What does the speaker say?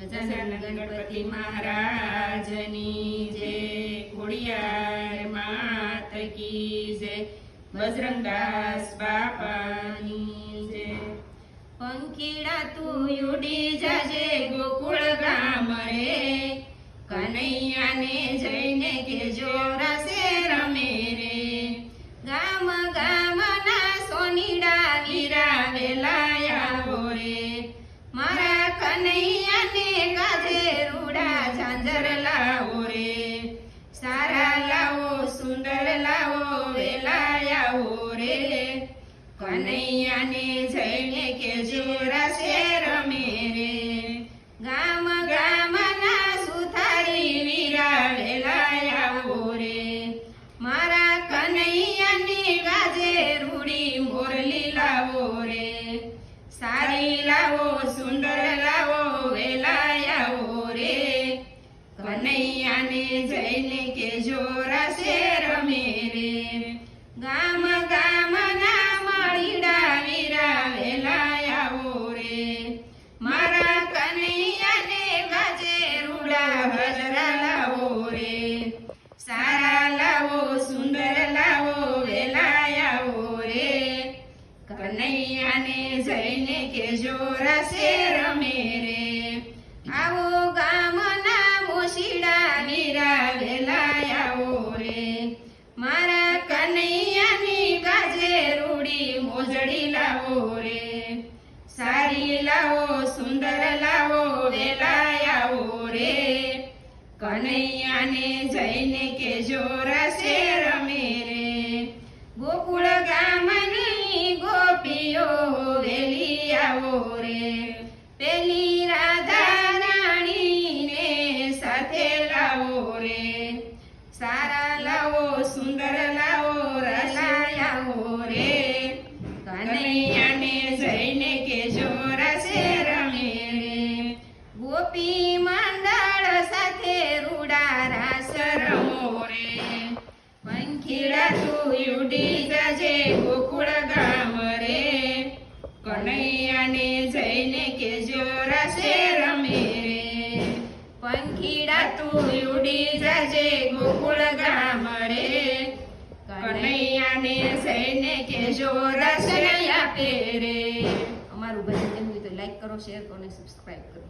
ગજાનન ગણપતિ મહારાજની જય ખોડિયાર માત કી જય બજરંગદાસ બાપાની જય પંખીડા તું ઉડી જજે, ગોકુળ ગામ રે. કનૈયાને જઈને કે જોરાશે રમે રે. ગામ ગામના સોનીડા વીરા વેલાયા રે. મારા કનૈયાને કનૈયાને જઈને કે જોરાશે રમે રે. ગામ ગામના સુથારી વીરા વેલાયા રે. મારા કનૈયાની ગાજે રૂડી મોરલી લાવો રે. સારી લાવો, સુંદર લાવો વેલાયાઓ રે. કનૈયાને જઈને કે જોરાશે રમે રે. ગામ લાવો રે સારા લાવો સુંદર લાવો વેલાયાઓ રે કનૈયાને જઈને કે જોરાશે રમે રે આવો ગામના મોશીડા વીરા વેલાયાઓ રે મારા કનૈયાની ગાજે રૂડી મોજડી લાવો રે સારી લાવો કનૈયાને જઈને કે જોરાશે રમે રે. ગોકુળ ગામની ગોપીઓ વેલી આવો રે. પેલી રાધા રાણીને સાથે લાવો રે. સારા લાવો, સુંદર રમો રે પંખીડા તું ઉડી જજે ગોકુળ ગામ રે કનૈયાને જઈને કે જોરાશે રમે રે પંખીડા તું ઉડી જજે ગોકુળ ગામ રે કનૈયાને જઈને કે જોરાશે આપે રે અમારું ભજન ગમ્યું હોય તો લાઈક કરો શેર કરો અને સબસ્ક્રાઇબ કરો